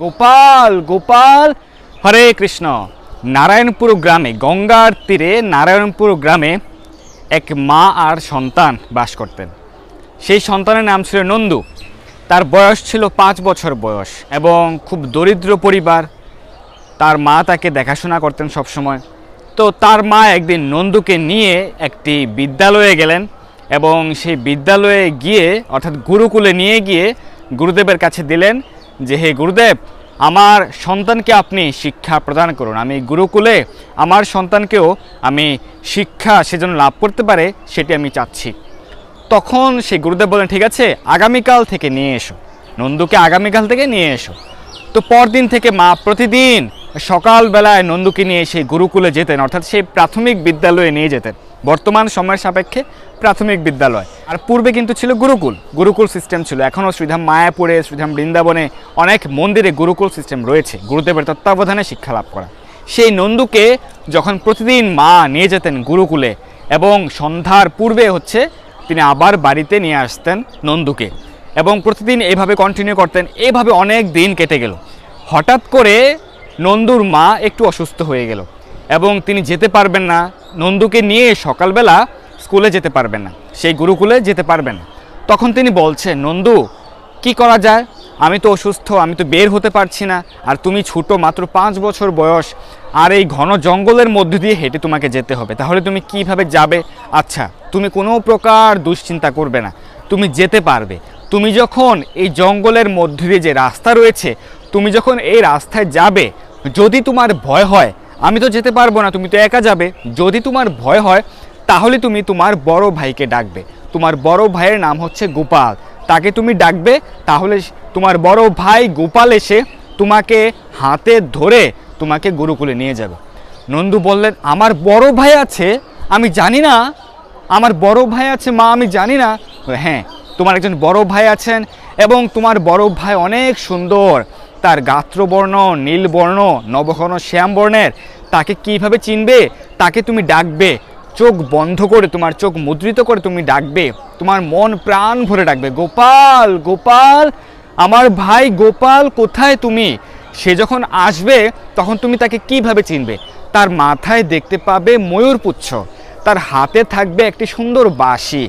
গোপাল গোপাল। হরে কৃষ্ণ। নারায়ণপুর গ্রামে, গঙ্গার তীরে নারায়ণপুর গ্রামে এক মা আর সন্তান বাস করতেন। সেই সন্তানের নাম ছিল নন্দু। তার বয়স ছিল পাঁচ বছর বয়স এবং খুব দরিদ্র পরিবার। তার মা তাকে দেখাশোনা করতেন সবসময়। তো তার মা একদিন নন্দুকে নিয়ে একটি বিদ্যালয়ে গেলেন এবং সেই বিদ্যালয়ে গিয়ে, অর্থাৎ গুরুকুলে নিয়ে গিয়ে গুরুদেবের কাছে দিলেন যে হে গুরুদেব, আমার সন্তানকে আপনি শিক্ষা প্রদান করুন। আমি গুরুকুলে আমার সন্তানকেও আমি শিক্ষা সে যেন লাভ করতে পারে, সেটি আমি চাচ্ছি। তখন সে গুরুদেব বলেন ঠিক আছে, আগামীকাল থেকে নিয়ে এসো। নন্দুকে আগামীকাল থেকে নিয়ে এসো। তো পরদিন থেকে মা প্রতিদিন সকালবেলায় নন্দুকে নিয়ে সেই গুরুকুলে যেতেন। অর্থাৎ সেই প্রাথমিক বিদ্যালয়ে নিয়ে যেতেন। বর্তমান সময়ের সাপেক্ষে প্রাথমিক বিদ্যালয়। আর পূর্বে কিন্তু ছিল গুরুকুল। গুরুকুল সিস্টেম ছিল। এখনও শ্রীধাম মায়াপুরে, শ্রীধাম বৃন্দাবনে অনেক মন্দিরে গুরুকুল সিস্টেম রয়েছে। গুরুদেবের তত্ত্বাবধানে শিক্ষা লাভ করা। সেই নন্দুকে যখন প্রতিদিন মা নিয়ে যেতেন গুরুকুলে এবং সন্ধ্যার পূর্বে হচ্ছে তিনি আবার বাড়িতে নিয়ে আসতেন নন্দুকে এবং প্রতিদিন এইভাবে কন্টিনিউ করতেন। এইভাবে অনেক দিন কেটে গেল। হঠাৎ করে নন্দুর মা একটু অসুস্থ হয়ে গেল এবং তিনি যেতে পারবেন না। নন্দুকে নিয়ে সকালবেলা স্কুলে যেতে পারবেন না, সেই গুরুকুলে যেতে পারবেন না। তখন তিনি বলছেন, নন্দু, কি করা যায়? আমি তো অসুস্থ, আমি তো বের হতে পারছি না, আর তুমি ছোটো মাত্র পাঁচ বছর বয়স, আর এই ঘন জঙ্গলের মধ্য দিয়ে হেঁটে তোমাকে যেতে হবে। তাহলে তুমি কীভাবে যাবে? আচ্ছা তুমি কোনো প্রকার দুশ্চিন্তা করবে না, তুমি যেতে পারবে। তুমি যখন এই জঙ্গলের মধ্য দিয়ে যে রাস্তা রয়েছে, তুমি যখন এই রাস্তায় যাবে, যদি তোমার ভয় হয় আমি তো যেতে পারব না, তুমি তো একা যাবে। যদি তোমার ভয় হয়, তাহলে তুমি তোমার বড় ভাইকে ডাকবে। তোমার বড় ভাইয়ের নাম হচ্ছে গোপাল। তাকে তুমি ডাকবে, তাহলে তোমার বড় ভাই গোপাল এসে তোমাকে হাতে ধরে তোমাকে গুরুকুলে নিয়ে যাবে। নন্দু বললেন, আমার বড় ভাই আছে, আমি জানি না। আমার বড় ভাই আছে, মা, আমি জানি না। হ্যাঁ তোমার একজন বড় ভাই আছেন এবং তোমার বড় ভাই অনেক সুন্দর। তার গাত্রবর্ণ, নীলবর্ণ, নবঘন শ্যাম বর্ণের তাকে কীভাবে চিনবে? তাকে তুমি ডাকবে। চোখ বন্ধ করে, তোমার চোখ মুদ্রিত করে তুমি ডাকবে। তোমার মন প্রাণ ভরে ডাকবে, গোপাল গোপাল, আমার ভাই গোপাল, কোথায় তুমি? সে যখন আসবে, তখন তুমি তাকে কীভাবে চিনবে? তার মাথায় দেখতে পাবে ময়ূরপুচ্ছ তার হাতে থাকবে একটি সুন্দর বাঁশি।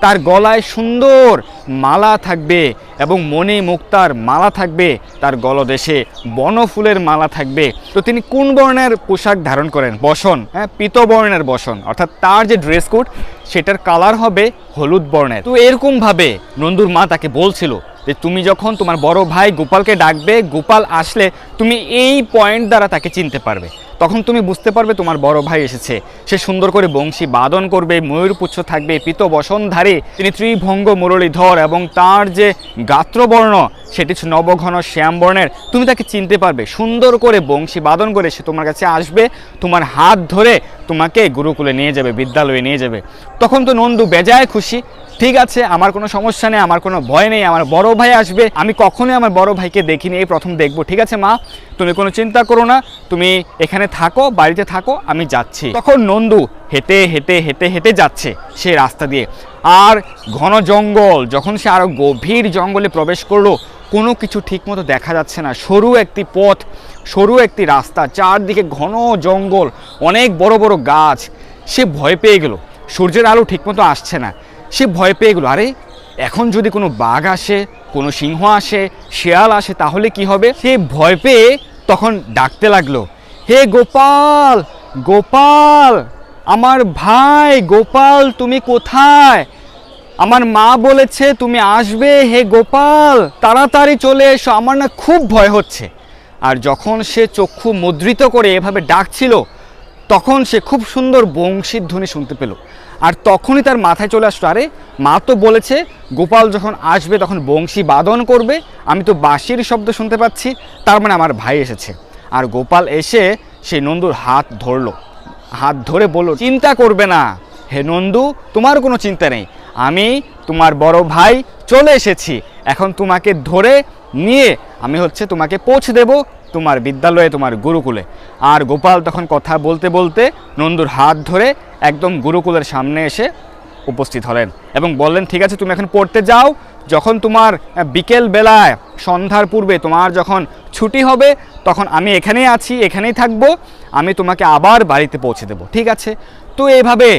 তার গলায় সুন্দর মালা থাকবে এবং মনে মুক্তার মালা থাকবে, তার গলদেশে বনফুলের মালা থাকবে। তো তিনি কোন বর্ণের পোশাক ধারণ করেন? বসন। হ্যাঁ পিত বর্ণের বসন। অর্থাৎ তার যে ড্রেস কোড সেটার কালার হবে হলুদ বর্ণের। তো এরকমভাবে নন্দুর মা তাকে বলছিল যে, তুমি যখন তোমার বড় ভাই গোপালকে ডাকবে, গোপাল আসলে তুমি এই পয়েন্ট দ্বারা তাকে চিনতে পারবে। তখন তুমি বুঝতে পারবে তোমার বড় ভাই এসেছে। সে সুন্দর করে বংশী বাদন করবে ময়ূরপুচ্ছ থাকবে, পিত বসনধারী, তিনি ত্রিভঙ্গ মুরলীধর এবং তার যে গাত্রবর্ণ, সেটি নবঘন শ্যাম বর্ণের তুমি তাকে চিনতে পারবে, সুন্দর করে বংশী বাদন করে সে তোমার কাছে আসবে, তোমার হাত ধরে তোমাকে গুরুকুলে নিয়ে যাবে, বিদ্যালয়ে নিয়ে যাবে। তখন তো নন্দু বেজায় খুশি, ঠিক আছে, আমার কোনো সমস্যা নেই, আমার কোনো ভয় নেই, আমার বড় ভাই আসবে, আমি কখনোই আমার বড় ভাইকে দেখিনি, এই প্রথম দেখব, ঠিক আছে মা? তুমি কোনো চিন্তা করো না, তুমি এখানে থাকো, বাড়িতে থাকো, আমি যাচ্ছি। তখন নন্দু হেঁটে হেঁটে হেঁটে হেঁটে যাচ্ছে সে রাস্তা দিয়ে। আর ঘন জঙ্গল, যখন সে আরও গভীর জঙ্গলে প্রবেশ করল, কোনো কিছু ঠিকমতো দেখা যাচ্ছে না। সরু একটি পথ, সরু একটি রাস্তা, চারদিকে ঘন জঙ্গল, অনেক বড় বড় গাছ। সে ভয় পেয়ে গেল। সূর্যের আলো ঠিকমতো আসছে না। সে ভয় পেয়ে গেলো, আরে, এখন যদি কোনো বাঘ আসে কোনো সিংহ আসে, শেয়াল আসে, তাহলে কি হবে? সে ভয় পেয়ে তখন ডাকতে লাগল, হে গোপাল গোপাল, আমার ভাই, গোপাল, তুমি কোথায়? আমার মা বলেছে তুমি আসবে, হে গোপাল, তাড়াতাড়ি চলে এসো, আমার না খুব ভয় হচ্ছে। আর যখন সে চক্ষু মুদ্রিত করে এভাবে ডাকছিল তখন সে খুব সুন্দর বংশীর ধ্বনি শুনতে পেল। আর তখনই তার মাথায় চলে আসলো, আরে, মা তো বলেছে, গোপাল যখন আসবে তখন বংশী বাদন করবে। আমি তো বাঁশির শব্দ শুনতে পাচ্ছি, তার মানে আমার ভাই এসেছে। আর গোপাল এসে সেই নন্দুর হাত ধরলো। হাত ধরে বলল, চিন্তা করবে না। হে নন্দু, তোমার কোনো চিন্তা নেই। আমি তোমার বড় ভাই চলে এসেছি। এখন তোমাকে ধরে নিয়ে আমি হচ্ছে তোমাকে পৌঁছে দেব তোমার বিদ্যালয়ে, তোমার গুরুকুলে। আর গোপাল তখন কথা বলতে বলতে নন্দুর হাত ধরে একদম গুরুকুলের সামনে এসে উপস্থিত হলেন এবং বললেন, ঠিক আছে, তুমি এখন পড়তে যাও। যখন তোমার বিকেল বেলায়, সন্ধ্যার পূর্বে তোমার যখন ছুটি হবে, তখন আমি এখানেই আছি, এখানেই থাকব। আমি তোমাকে আবার বাড়িতে পৌঁছে দেবো। ঠিক আছে? তো এইভাবে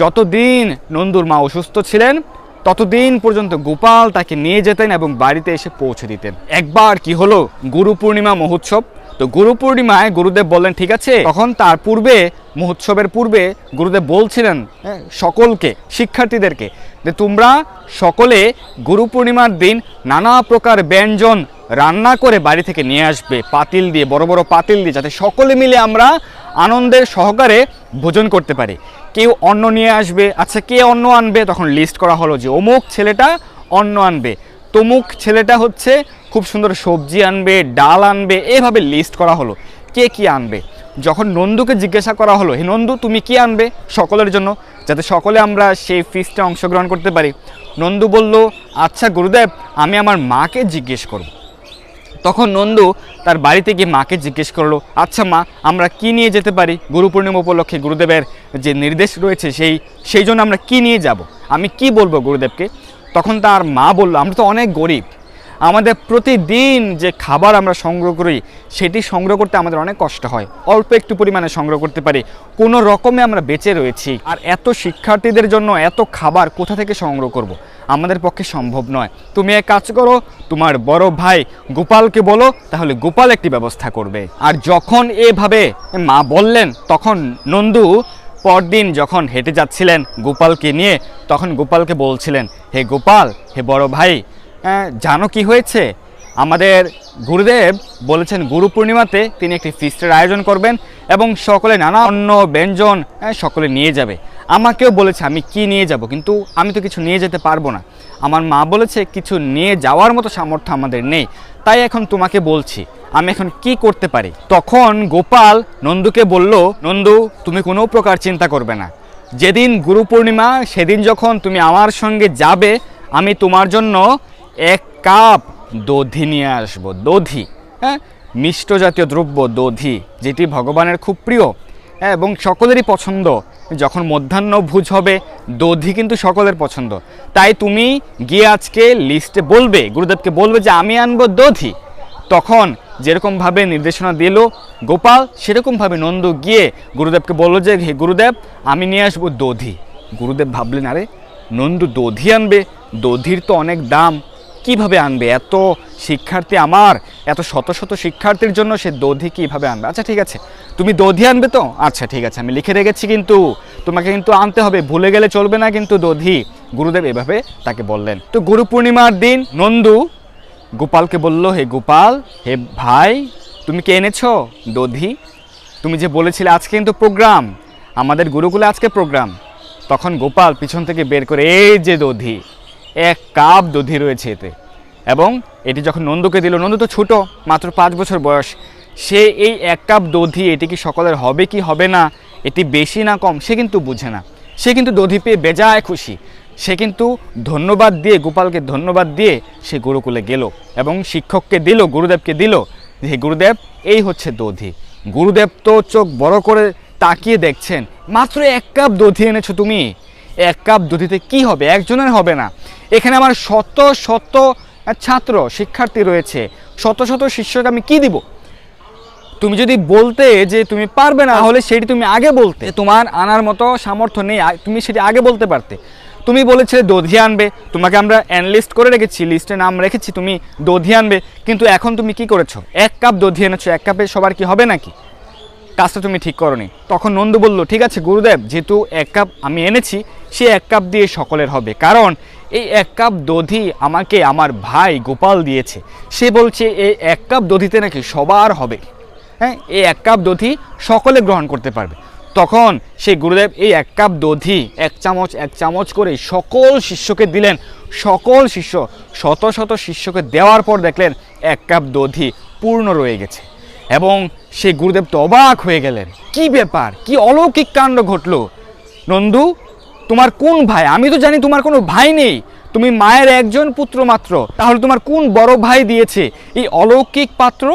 যতদিন নন্দুর মা অসুস্থ ছিলেন ততদিন পর্যন্ত গোপাল তাকে নিয়ে যেতেন এবং বাড়িতে এসে পৌঁছে দিতেন। একবার কি হলো? গুরু পূর্ণিমা মহোৎসব। তো গুরু পূর্ণিমায় গুরুদেব বললেন ঠিক আছে। তখন তার পূর্বে মহোৎসবের পূর্বে গুরুদেব বলছিলেন হ্যাঁ, সকলকে শিক্ষার্থীদেরকে যে তোমরা সকলে গুরু পূর্ণিমার দিন নানা প্রকার ব্যঞ্জন রান্না করে বাড়ি থেকে নিয়ে আসবে। পাতিল দিয়ে বড় বড় পাতিল দিয়ে যাতে সকলে মিলে আমরা আনন্দের সহকারে ভোজন করতে পারি। কেউ অন্ন নিয়ে আসবে আচ্ছা কে অন্ন আনবে? তখন লিস্ট করা হলো যে অমুক ছেলেটা অন্ন আনবে। তমুক ছেলেটা হচ্ছে খুব সুন্দর সবজি আনবে, ডাল আনবে, এভাবে লিস্ট করা হলো। কে কি আনবে? যখন নন্দুকে জিজ্ঞাসা করা হলো, হে নন্দু, তুমি কি আনবে? সকলের জন্য, যাতে সকলে আমরা সেই ফিস্টে অংশগ্রহণ করতে পারি। নন্দু বলল আচ্ছা গুরুদেব, আমি আমার মাকে জিজ্ঞেস করব। তখন নন্দু তার বাড়িতে গিয়ে মাকে জিজ্ঞেস করল আচ্ছা মা, আমরা কি নিয়ে যেতে পারি? গুরু পূর্ণিমা উপলক্ষে গুরুদেবের যে নির্দেশ রয়েছে সেই সেই জন্য আমরা কি নিয়ে যাব? আমি কি বলব গুরুদেবকে? তখন তার মা বলল, আমরা তো অনেক গরিব। আমাদের প্রতিদিন যে খাবার আমরা সংগ্রহ করি, সেটি সংগ্রহ করতে আমাদের অনেক কষ্ট হয়। অল্প একটু পরিমাণে সংগ্রহ করতে পারি। কোনো রকমে আমরা বেঁচে রয়েছি। আর এত শিক্ষার্থীদের জন্য এত খাবার কোথা থেকে সংগ্রহ করব। আমাদের পক্ষে সম্ভব নয়। তুমি এক কাজ করো, তোমার বড় ভাই গোপালকে বলো, তাহলে গোপাল একটি ব্যবস্থা করবে। আর যখন এভাবে মা বললেন, তখন নন্দু পরদিন যখন হেঁটে যাচ্ছিলেন গোপালকে নিয়ে, তখন গোপালকে বলছিলেন, হে গোপাল, হে বড় ভাই জানো কি হয়েছে? আমাদের গুরুদেব বলেছেন, গুরু পূর্ণিমাতে তিনি একটি ফিস্টের আয়োজন করবেন এবং সকলে নানা অন্য ব্যঞ্জন সকলে নিয়ে যাবে। আমাকেও বলেছে, আমি কি নিয়ে যাব? কিন্তু আমি তো কিছু নিয়ে যেতে পারব না। আমার মা বলেছে, কিছু নিয়ে যাওয়ার মতো সামর্থ্য আমাদের নেই। তাই এখন তোমাকে বলছি, আমি এখন কি করতে পারি? তখন গোপাল নন্দুকে বলল, নন্দু, তুমি কোনো প্রকার চিন্তা করবে না। যেদিন গুরু পূর্ণিমা, সেদিন যখন তুমি আমার সঙ্গে যাবে, আমি তোমার জন্য এক কাপ দধি নিয়ে আসব। দধি হ্যাঁ? মিষ্ট জাতীয় দ্রব্য দধি, যেটি ভগবানের খুব প্রিয়। এবং সকলেরই পছন্দ। যখন মধ্যাহ্ন ভোজ হবে, দধি কিন্তু সকলের পছন্দ। তাই তুমি গিয়ে আজকে লিস্টে বলবে, গুরুদেবকে বলবে যে আমি আনব দধি। তখন যেরকমভাবে নির্দেশনা দিল গোপাল, সেরকমভাবে নন্দ গিয়ে গুরুদেবকে বলল যে, হে গুরুদেব, আমি নিয়ে আসব দধি। গুরুদেব ভাবলেন, আরে, নন্দু দধি আনবে? দধির তো অনেক দাম। কীভাবে আনবে? এত শিক্ষার্থী আমার, এত শত শত শিক্ষার্থীর জন্য সে দধি কীভাবে আনবে? আচ্ছা ঠিক আছে। তুমি দধি আনবে তো? আচ্ছা ঠিক আছে। আমি লিখে রেখেছি কিন্তু, তোমাকে কিন্তু আনতে হবে। ভুলে গেলে চলবে না কিন্তু দধি। গুরুদেব এভাবে তাকে বললেন। তো গুরু পূর্ণিমার দিন, নন্দু গোপালকে বলল, হে গোপাল, হে ভাই, তুমি কে এনেছো? দধি? তুমি যে বলেছিলে, আজকে কিন্তু প্রোগ্রাম। আমাদের গুরুকুলে আজকে প্রোগ্রাম। তখন গোপাল পিছন থেকে বের করে, এই যে দধি এক কাপ দধি রয়েছে এতে। এবং এটি যখন নন্দুকে দিল, নন্দু তো ছোটো, মাত্র পাঁচ বছর বয়স। সে এই এক কাপ দধি, এটি কি সকলের হবে কি হবে না, এটি বেশি না কম, সে কিন্তু বুঝে না। সে কিন্তু দধি পেয়ে বেজায় খুশি। সে কিন্তু ধন্যবাদ দিয়ে, গোপালকে ধন্যবাদ দিয়ে সে গুরুকুলে গেল এবং শিক্ষককে দিল, গুরুদেবকে দিল যে গুরুদেব, এই হচ্ছে দধি। গুরুদেব তো চোখ বড় করে তাকিয়ে দেখছেন, মাত্র এক কাপ দধি এনেছো তুমি? এক কাপ দধিতে কি হবে? একজনের হবে না। এখানে আমার শত শত ছাত্র, শিক্ষার্থী রয়েছে। শত শত শিষ্যকে আমি কি দিব? তুমি যদি বলতে যে তুমি পারবে না, তাহলে সেটি তুমি আগে বলতে। তোমার আনার মতো সামর্থ্য নেই তুমি সেটি আগে বলতে পারতে। তুমি বলেছিলে দধি আনবে, তোমাকে আমরা অ্যানলিস্ট করে রেখেছি লিস্টে নাম রেখেছি, তুমি দধি আনবে। কিন্তু এখন তুমি কি করেছ? এক কাপ দধি এনেছো, এক কাপে সবার কি হবে নাকি? কাজটা তুমি ঠিক করনি। তখন নন্দু বলল, ঠিক আছে গুরুদেব, যেহেতু এক কাপ আমি এনেছি, সে এক কাপ দিয়ে সকলের হবে। কারণ এই এক কাপ দধি আমাকে আমার ভাই গোপাল দিয়েছে। সে বলছে এই এক কাপ দধিতে নাকি সবার হবে? হ্যাঁ এই এক কাপ দধি সকলে গ্রহণ করতে পারবে। তখন সেই গুরুদেব এই এক কাপ দধি, এক চামচ এক চামচ করে সকল শিষ্যকে দিলেন। সকল শিষ্য, শত শত শিষ্যকে দেওয়ার পর দেখলেন, এক কাপ দধি পূর্ণ রয়ে গেছে। এবং সেই গুরুদেব তো অবাক হয়ে গেলেন। কি ব্যাপার? কি অলৌকিক কাণ্ড ঘটলো? নন্দু, তোমার কোন ভাই? আমি তো জানি তোমার কোনো ভাই নেই। তুমি মায়ের একজন পুত্র মাত্র। তাহলে তোমার কোন বড় ভাই দিয়েছে? এই অলৌকিক পাত্র?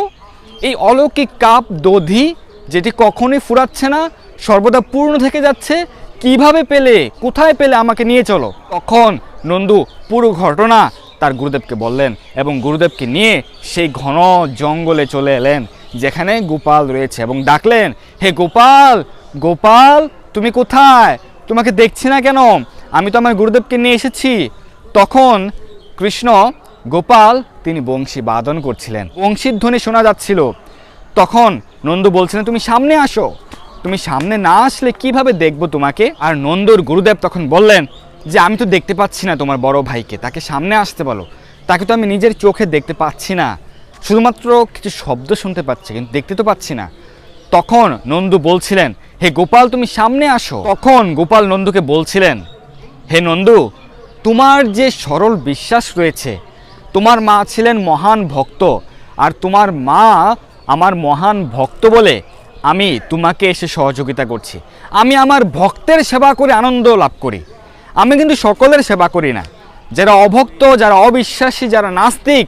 এই অলৌকিক কাপ দধি যেটি কখনোই ফুরাচ্ছে না, সর্বদা পূর্ণ থেকে যাচ্ছে, কীভাবে পেলে, কোথায় পেলে আমাকে নিয়ে চলো? তখন নন্দু পুরো ঘটনা তার গুরুদেবকে বললেন এবং গুরুদেবকে নিয়ে সেই ঘন জঙ্গলে চলে এলেন। যেখানে গোপাল রয়েছে এবং ডাকলেন, হে গোপাল গোপাল, তুমি কোথায়? তোমাকে দেখছি না কেন? আমি তো আমার গুরুদেবকে নিয়ে এসেছি। তখন কৃষ্ণ, গোপাল, তিনি বংশী বাদন করছিলেন। বংশীর ধ্বনি শোনা যাচ্ছিল। তখন নন্দু বলছিলেন, তুমি সামনে আসো। তুমি সামনে না আসলে কীভাবে দেখব তোমাকে? আর নন্দুর গুরুদেব তখন বললেন, যে আমি তো দেখতে পাচ্ছি না তোমার বড় ভাইকে। তাকে সামনে আসতে বলো। তাকে তো আমি নিজের চোখে দেখতে পাচ্ছি না। শুধুমাত্র কিছু শব্দ শুনতে পাচ্ছি, কিন্তু দেখতে তো পাচ্ছি না। তখন নন্দু বলছিলেন, হে গোপাল, তুমি সামনে আসো। তখন গোপাল নন্দুকে বলছিলেন, হে নন্দু, তোমার যে সরল বিশ্বাস রয়েছে, তোমার মা ছিলেন মহান ভক্ত, আর তোমার মা আমার মহান ভক্ত বলে আমি তোমাকে এসে সহযোগিতা করছি। আমি আমার ভক্তের সেবা করে আনন্দ লাভ করি। আমি কিন্তু সকলের সেবা করি না। যারা অভক্ত, যারা অবিশ্বাসী, যারা নাস্তিক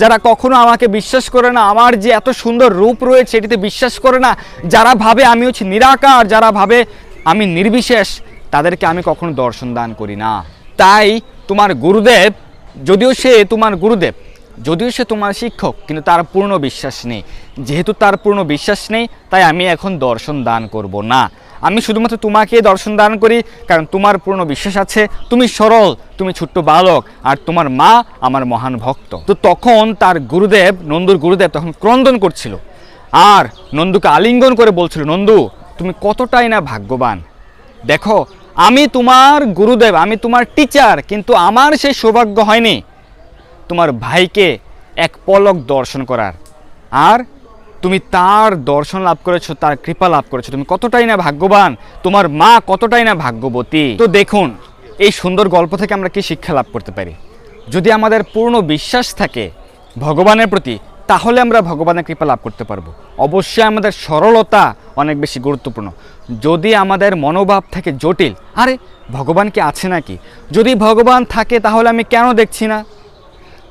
যারা কখনো আমাকে বিশ্বাস করে না, আমার যে এত সুন্দর রূপ রয়েছে এটিতে বিশ্বাস করে না, যারা ভাবে আমি হচ্ছে নিরাকার, যারা ভাবে আমি নির্বিশেষ, তাদেরকে আমি কখনো দর্শন দান করি না। তাই তোমার গুরুদেব, যদিও সে তোমার গুরুদেব, যদিও সে তোমার শিক্ষক, কিন্তু তার পূর্ণ বিশ্বাস নেই। যেহেতু তার পূর্ণ বিশ্বাস নেই, তাই আমি এখন দর্শন দান করব না। আমি শুধুমাত্র তোমাকে দর্শন দান করি, কারণ তোমার পূর্ণ বিশ্বাস আছে। তুমি সরল, তুমি ছোট্ট বালক, আর তোমার মা আমার মহান ভক্ত। তো তখন তার গুরুদেব, নন্দুর গুরুদেব তখন ক্রন্দন করছিল। আর নন্দুকে আলিঙ্গন করে বলছিল, নন্দু, তুমি কতটাই না ভাগ্যবান। দেখো, আমি তোমার গুরুদেব, আমি তোমার টিচার কিন্তু আমার সেই সৌভাগ্য হয়নি। তোমার ভাইকে এক পলক দর্শন করার। আর তুমি তার দর্শন লাভ করেছ, তার কৃপা লাভ করেছ। তুমি কতটাই না ভাগ্যবান, তোমার মা কতটাই না ভাগ্যবতী। তো দেখুন, এই সুন্দর গল্প থেকে আমরা কি শিক্ষা লাভ করতে পারি? যদি আমাদের পূর্ণ বিশ্বাস থাকে ভগবানের প্রতি, তাহলে আমরা ভগবানের কৃপা লাভ করতে পারব। অবশ্যই আমাদের সরলতা অনেক বেশি গুরুত্বপূর্ণ। যদি আমাদের মনোভাব থাকে জটিল, আরে ভগবান কি আছে নাকি? যদি ভগবান থাকে, তাহলে আমি কেন দেখছি না?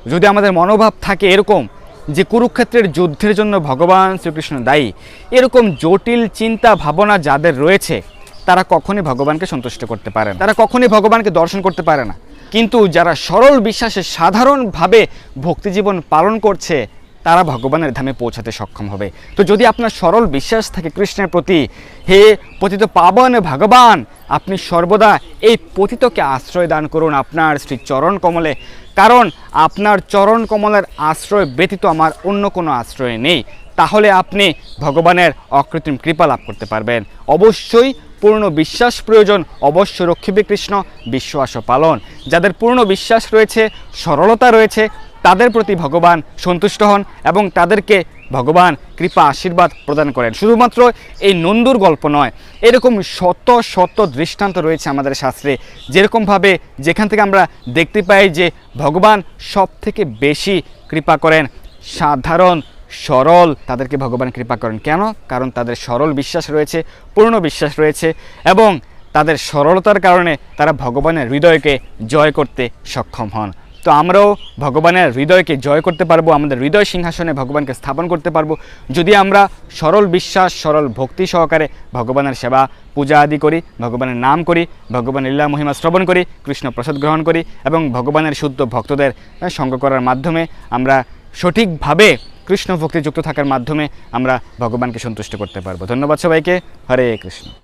যদি আমাদের মনোভাব থাকে এরকম যে কুরুক্ষেত্রের যুদ্ধের জন্য ভগবান শ্রীকৃষ্ণ দায়ী, এরকম জটিল চিন্তা ভাবনা যাদের রয়েছে, তারা কখনই ভগবানকে সন্তুষ্ট করতে পারে না। তারা কখনই ভগবানকে দর্শন করতে পারে না। কিন্তু যারা সরল বিশ্বাসে সাধারণভাবে ভক্তিজীবন পালন করছে, তারা ভগবানের ধামে পৌঁছাতে সক্ষম হবে। তো যদি আপনার সরল বিশ্বাস থাকে কৃষ্ণের প্রতি, হে পতিত পাবন ভগবান, আপনি সর্বদা এই পতিতকে আশ্রয় দান করুন। আপনার শ্রী চরণ কমলে কারণ আপনার চরণ কমলের আশ্রয় ব্যতীত আমার অন্য কোনো আশ্রয় নেই। তাহলে আপনি ভগবানের অকৃত্রিম কৃপা লাভ করতে পারবেন। অবশ্যই পূর্ণ বিশ্বাস প্রয়োজন। অবশ্য রক্ষিবে কৃষ্ণ, বিশ্বাস পালন। যাদের পূর্ণ বিশ্বাস রয়েছে, সরলতা রয়েছে তাদের প্রতি ভগবান সন্তুষ্ট হন এবং তাদেরকে ভগবান কৃপা, আশীর্বাদ প্রদান করেন। শুধুমাত্র এই নন্দুর গল্প নয়, এরকম শত শত দৃষ্টান্ত রয়েছে আমাদের শাস্ত্রে। যেরকমভাবে যেখান থেকে আমরা দেখতে পাই যে ভগবান সব থেকে বেশি কৃপা করেন, সাধারণ, সরল তাদেরকে ভগবান কৃপা করেন। কেন? কারণ তাদের সরল বিশ্বাস রয়েছে, পূর্ণ বিশ্বাস রয়েছে এবং তাদের সরলতার কারণে তারা ভগবানের হৃদয়কে জয় করতে সক্ষম হন। তো আমরাও ভগবানের হৃদয়কে জয় করতে পারব, আমাদের হৃদয় সিংহাসনে ভগবানকে স্থাপন করতে পারব। যদি আমরা সরল বিশ্বাস, সরল ভক্তি সহকারে ভগবানের সেবা, পূজা আদি করি, ভগবানের নাম করি ভগবানের লীলা, মহিমা শ্রবণ করি, কৃষ্ণ প্রসাদ গ্রহণ করি এবং ভগবানের শুদ্ধ ভক্তদের সঙ্গ করার মাধ্যমে আমরা সঠিকভাবে কৃষ্ণ ভক্তিযুক্ত থাকার মাধ্যমে আমরা ভগবানকে সন্তুষ্ট করতে পারব। ধন্যবাদ সবাইকে। হরে কৃষ্ণ।